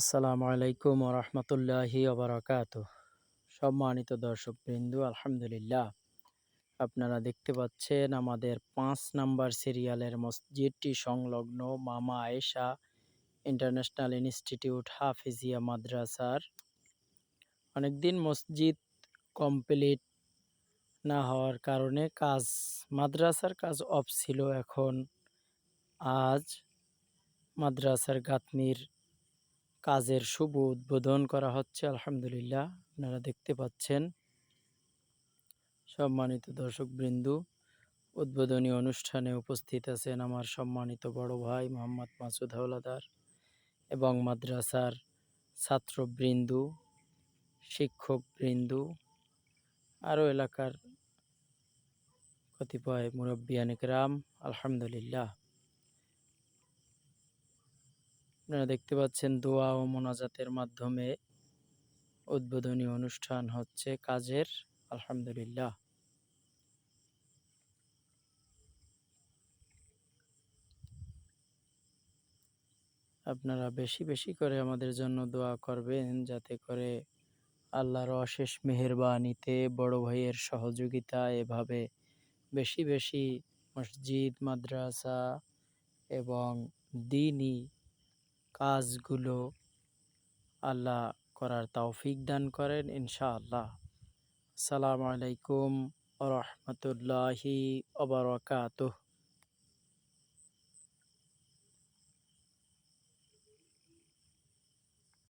আসসালামু আলাইকুম রহমতুল্লাহি ওবরাকাত সম্মানিত দর্শক বিন্দু আলহামদুলিল্লাহ। আপনারা দেখতে পাচ্ছেন আমাদের পাঁচ নাম্বার সিরিয়ালের মসজিদটি সংলগ্ন মামা আয়েশা ইন্টারন্যাশনাল ইনস্টিটিউট হাফিজিয়া মাদ্রাসার। অনেকদিন মসজিদ কমপ্লিট না হওয়ার কারণে কাজ, মাদ্রাসার কাজ অফ ছিল এখন। আজ মাদ্রাসার গাঁথনির কাজের শুভ উদ্বোধন করা হচ্ছে, আলহামদুলিল্লাহ। আপনারা দেখতে পাচ্ছেন, সম্মানিত দর্শক বৃন্দু উদ্বোধনী অনুষ্ঠানে উপস্থিত আছেন আমার সম্মানিত বড় ভাই মোহাম্মদ মাসুদ হাওলাদার এবং মাদ্রাসার ছাত্রবৃন্দু, শিক্ষকবৃন্দু, আরও এলাকার কতিপয় মুরব্বিয়ানিক রাম, আলহামদুলিল্লাহ। আপনারা দেখতে পাচ্ছেন দোয়া ও মোনাজাতের মাধ্যমে উদ্বোধনী অনুষ্ঠান হচ্ছে কাজের, আলহামদুলিল্লাহ। আপনারা বেশি বেশি করে আমাদের জন্য দোয়া করবেন যাতে করে আল্লাহর অশেষ মেহরবানিতে বড় ভাইয়ের সহযোগিতা এভাবে বেশি বেশি মসজিদ, মাদ্রাসা এবং দিনই কাজগুলো আল্লাহ করার তৌফিক দান করেন ইনশাআল্লাহ। আসসালামু আলাইকুম রহমতুল্লাহি ওবরাকাতুহ